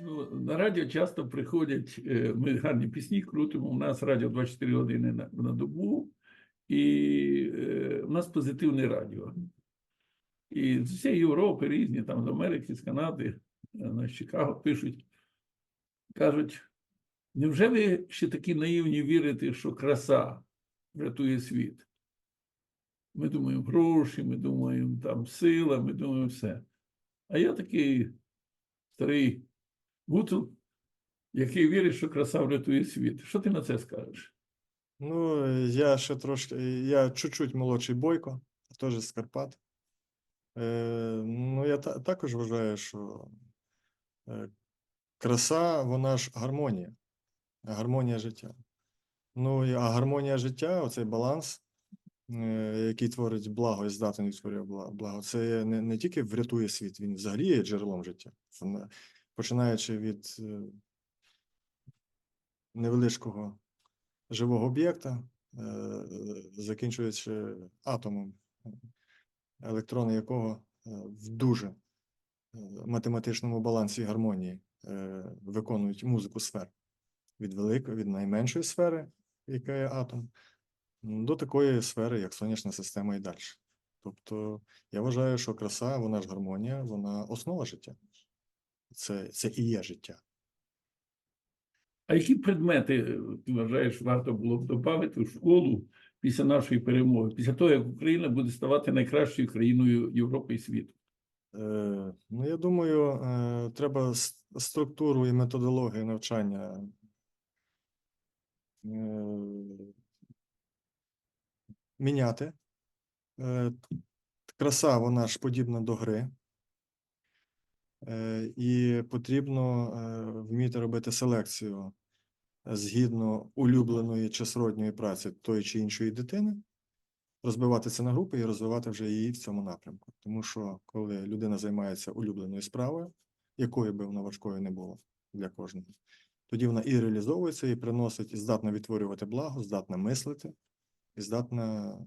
Ну, на радіо часто приходять, е, ми гарні пісні крутимо, у нас радіо 24 години на, на добу, і е, у нас позитивне радіо. І з всієї Європи різні, там з Америки, з Канади, е, з Чикаго пишуть, кажуть, невже ви ще такі наївні вірите, що краса врятує світ? Ми думаємо гроші, ми думаємо там сила, ми думаємо все. А я такий старий гуцул, який вірить, що краса врятує світ. Що ти на це скажеш? Ну, я ще трошки, я чуть-чуть молодший Бойко, теж з Карпат. Е, ну, я та, також вважаю, що е, краса, вона ж гармонія, гармонія життя. Ну, а гармонія життя, оцей баланс, е, який творить благо і здатен відтворює благо, це не, не тільки врятує світ, він взагалі є джерелом життя. Починаючи від е, невеличкого живого об'єкта, е, закінчуючи атомом, електрони якого е, в дуже математичному балансі гармонії виконують музику сфер від великої, від найменшої сфери, яка є атом, до такої сфери, як сонячна система і далі. Тобто я вважаю, що краса, вона ж гармонія, вона основа життя. Це, це і є життя. А які предмети е, ти вважаєш, варто було б додати в школу після нашої перемоги, після того, як Україна буде ставати найкращою країною Європи і світу? Е, Ну, я думаю, е, треба структуру і методологію навчання е, міняти. Е, Краса, вона ж подібна до гри. Е, І потрібно е, вміти робити селекцію згідно улюбленої чи сродньої праці тої чи іншої дитини розбивати це на групи і розвивати вже її в цьому напрямку. Тому що коли людина займається улюбленою справою, якою би вона важкою не була для кожного, тоді вона і реалізовується, і приносить, і здатна відтворювати благо, здатна мислити, і здатна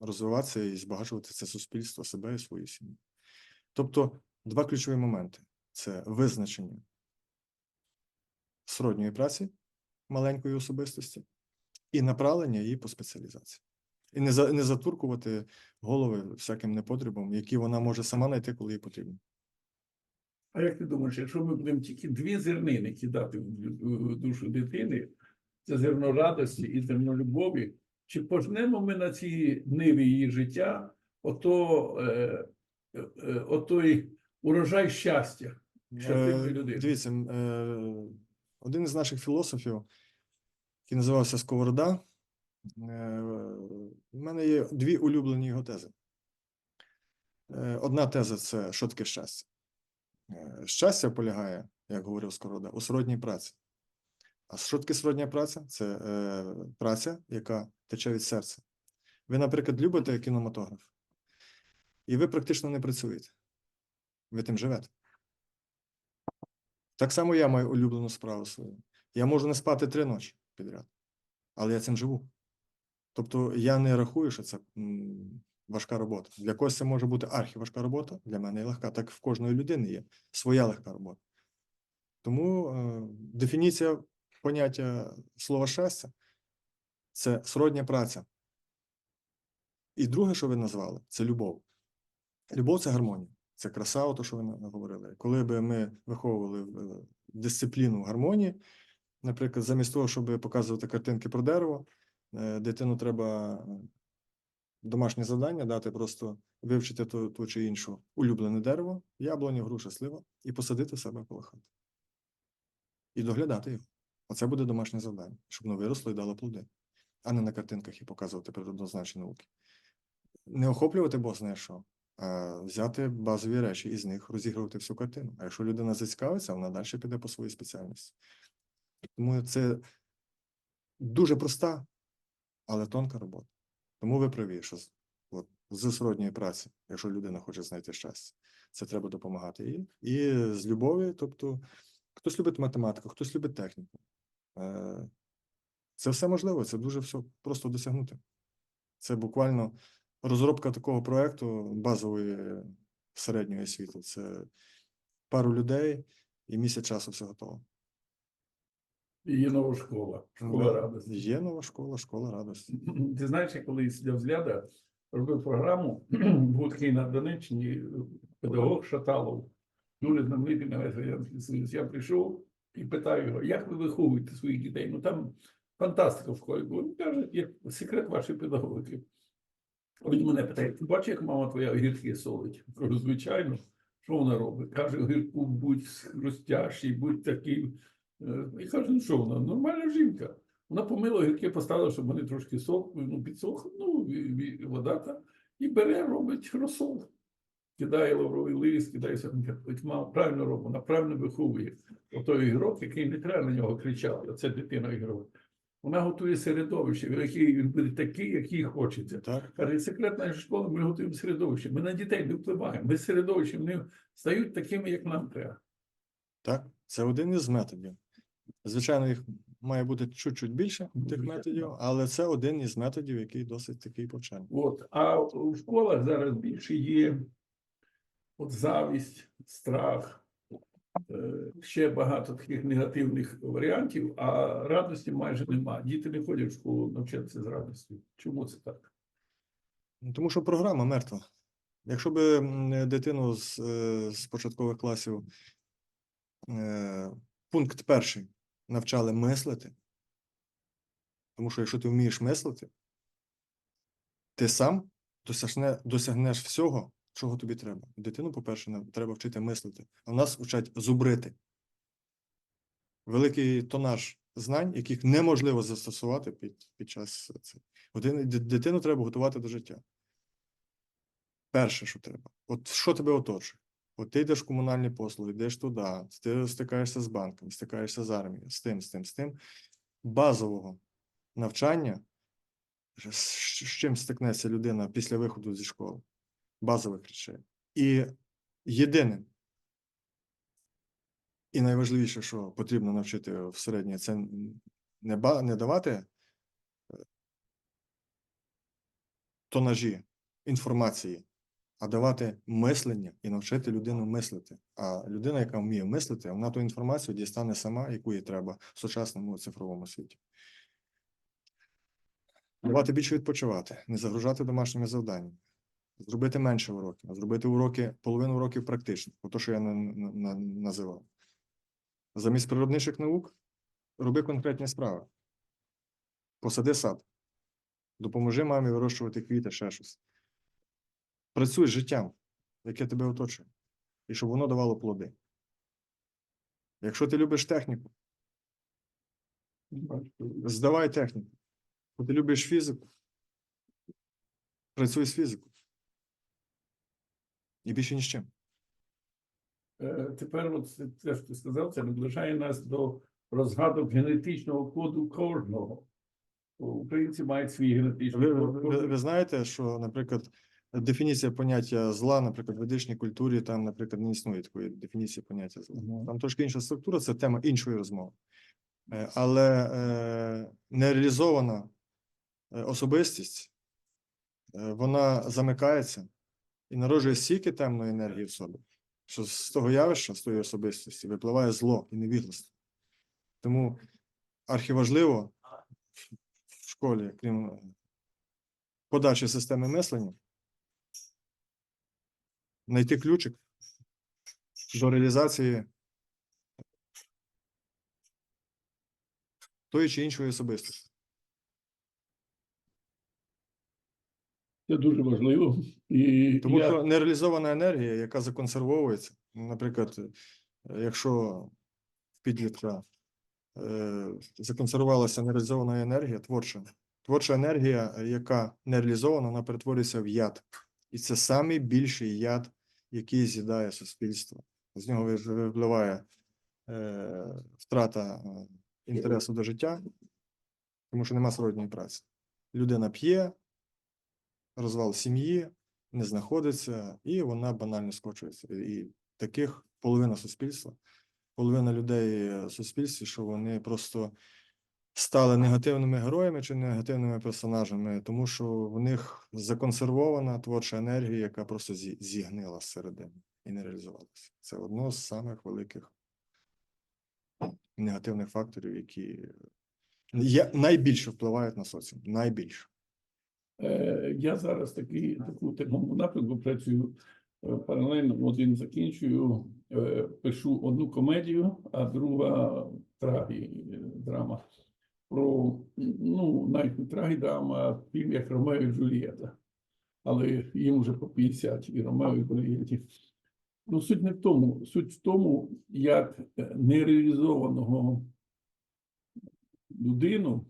розвиватися і збагачувати це суспільство, себе і свою сім'ю. Тобто, два ключові моменти: це визначення сродньої праці маленької особистості і направлення її по спеціалізації. І не, за, не затуркувати голови всяким непотребом, які вона може сама знайти, коли їй потрібно. А як ти думаєш, якщо ми будемо тільки дві зернини кидати в душу дитини, це зерно радості і зерно любові, чи пожнемо ми на цій ниві її життя ото, е, е, е, отой урожай щастя? щасливої Е, людини? Дивіться, е, один із наших філософів, який називався Сковорода, е, в мене є дві улюблені його тези. Е, Одна теза це що таке щастя. Е, Щастя полягає, як говорив Сковорода, у сродній праці. А що таке сродня праця? Це е, праця, яка тече від серця. Ви, наприклад, любите кінематограф, і ви практично не працюєте. Ви тим живете. Так само я маю улюблену справу свою. Я можу не спати три ночі підряд, але я цим живу. Тобто я не рахую, що це важка робота. Для когось це може бути архіважка робота, для мене легка. Так в кожної людини є своя легка робота. Тому е, дефініція поняття слова щастя це сродня праця. І друге, що ви назвали, це любов. Любов це гармонія. Це краса, ото, що ви говорили. Коли би ми виховували е, дисципліну гармонії, наприклад, замість того, щоб показувати картинки про дерево, е, дитину треба е, домашнє завдання дати, просто вивчити ту, ту чи іншу улюблене дерево, яблуню, груша, слива, і посадити себе коло хати. І доглядати його. Оце буде домашнє завдання, щоб воно виросло і дало плоди, а не на картинках і показувати природозначні науки. Не охоплювати Бог знає що, взяти базові речі і з них розігрувати всю картину. А якщо людина зацікавиться, вона далі піде по своїй спеціальності. Тому це дуже проста, але тонка робота. Тому ви праві, що от, з сродньої праці, якщо людина хоче знайти щастя, це треба допомагати їй. І з любові, тобто, хтось любить математику, хтось любить техніку. Е, Це все можливо, це дуже все просто досягнути. Це буквально розробка такого проекту базової середньої освіти. Це пару людей, і місяць часу все готово. І є нова школа, школа радості. Є нова школа, школа радості. Ти знаєш, я коли сидів з ляда, робив програму, був такий на Донеччині педагог Шаталов, дуже знаменитий на весь Радянський Союз. Я прийшов і питаю його, як ви виховуєте своїх дітей? Ну там фантастика в школі була. Він каже, як секрет вашої педагогіки. Він мене питає, ти бачиш, як мама твоя огірки солить? Кажу, звичайно, що вона робить? Каже, огірку будь хрустящий, будь такий. Е, І каже, ну що вона? Нормальна жінка. Вона помила огірки, поставила, щоб вони трошки сох, ну, підсохли, ну, вода та, і бере, робить розсол. Кидає лавровий лист, кидає мама правильно робить, вона правильно виховує. Отой ігрок, який не треба на нього кричати, це дитина ігрок. Вона готує середовище, в якій він буде такий, який хочеться. Так? Каже, секрет нашої школи, ми готуємо середовище. Ми на дітей не впливаємо. Ми з середовищем не стають такими, як нам треба. Так, це один із методів. Звичайно, їх має бути чуть-чуть більше тих методів, але це один із методів, який досить такий повчальний. От. А в школах зараз більше є от завість, страх, ще багато таких негативних варіантів, а радості майже нема. Діти не ходять в школу навчатися з радістю. Чому це так? Ну, Тому що програма мертва. Якщо би дитину з, е, з початкових класів е, пункт перший навчали мислити, тому що якщо ти вмієш мислити, ти сам досягне, досягнеш всього, чого тобі треба. Дитину, по-перше, треба вчити мислити. А нас вчать зубрити. Великий тонаж знань, яких неможливо застосувати під, під час цього. Дитину треба готувати до життя. Перше, що треба. От що тебе оточує? От ти йдеш в комунальні послуги, йдеш туди, ти стикаєшся з банком, стикаєшся з армією, з тим, з тим, з тим. Базового навчання, з чим стикнеться людина після виходу зі школи, базових речей. І єдиним, і найважливіше, що потрібно навчити в середній, це не, ба, не давати е, тонажі інформації, а давати мислення і навчити людину мислити. А людина, яка вміє мислити, вона ту інформацію дістане сама, яку їй треба в сучасному цифровому світі. Давати більше відпочивати, не загружати домашніми завданнями, зробити менше уроків, зробити уроки, половину уроків практично, то, що я на, на- називав. Замість природничих наук роби конкретні справи. Посади сад. Допоможи мамі вирощувати квіти, ще щось. Працюй з життям, яке тебе оточує, і щоб воно давало плоди. Якщо ти любиш техніку, здавай техніку. Якщо ти любиш фізику, працюй з фізикою. І більше ні з чим. Е, Тепер от те, що ти сказав, це наближає нас до розгадок генетичного коду кожного. Українці мають свій генетичний Ви, код. ви, кожен- ви знаєте, що, наприклад, дефініція поняття зла, наприклад, в ведичній культурі, там, наприклад, не існує такої дефініції поняття зла. Мгм. Там трошки інша структура, це тема іншої розмови. Е, Але е, нереалізована е, особистість, вона замикається і народжує стільки темної енергії в собі, що з того явища, з тої особистості, випливає зло і невігластво. Тому архіважливо в школі, крім подачі системи мислення, знайти ключик до реалізації тої чи іншої особистості. Це дуже важливо. І Тому я... що нереалізована енергія, яка законсервовується, ну, наприклад, е, якщо в підлітка е, законсервувалася нереалізована енергія, творча, творча енергія, яка не реалізована, вона перетворюється в яд. І це самий більший яд, який з'їдає суспільство. З нього випливає е, втрата е, інтересу до життя, тому що нема сродньої праці. Людина п'є, розвал сім'ї, не знаходиться, і вона банально скочується. І таких половина суспільства, половина людей в суспільстві, що вони просто стали негативними героями чи негативними персонажами, тому що в них законсервована творча енергія, яка просто зі- зігнила зсередини і не реалізувалася. Це одно з самих великих негативних факторів, які є, найбільше впливають на соціум. Найбільше. Е, Я зараз такий таку такому напрямку працюю е, паралельно. Один закінчую, е, пишу одну комедію, а друга трагі драма. Про ну навіть не трагідрама, а фільм як Ромео і Джульєта. Але їм вже по 50 і Ромео і Джульєті. Ну, суть не в тому. Суть в тому, як нереалізованого людину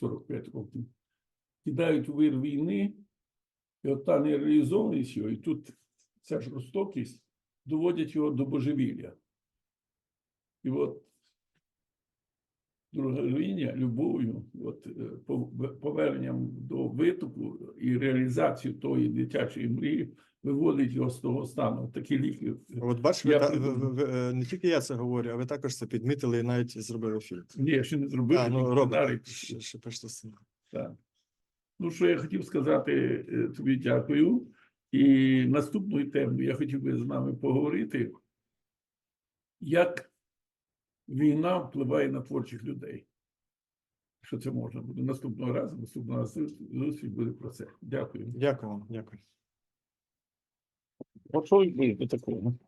45 років кидають вир війни, і от та нереалізованість його, і тут ця жорстокість доводять його до божевілля. І от друга героїня любов'ю, от е, поверненням до витоку і реалізацію тої дитячої мрії виводить його з того стану. Такі ліки. От бачите, Я та- ви- ви- не тільки я це говорю, а ви також це підмітили і навіть зробили фільм. Ні, я ще не зробив. А, ну, пишете. Так. Ну, що я хотів сказати е, тобі дякую. І наступною темою я хотів би з нами поговорити, як війна впливає на творчих людей. Що це можна буде наступного разу, наступного разу зустріч буде про це. Дякую. Дякую вам, дякую. А що ви такого?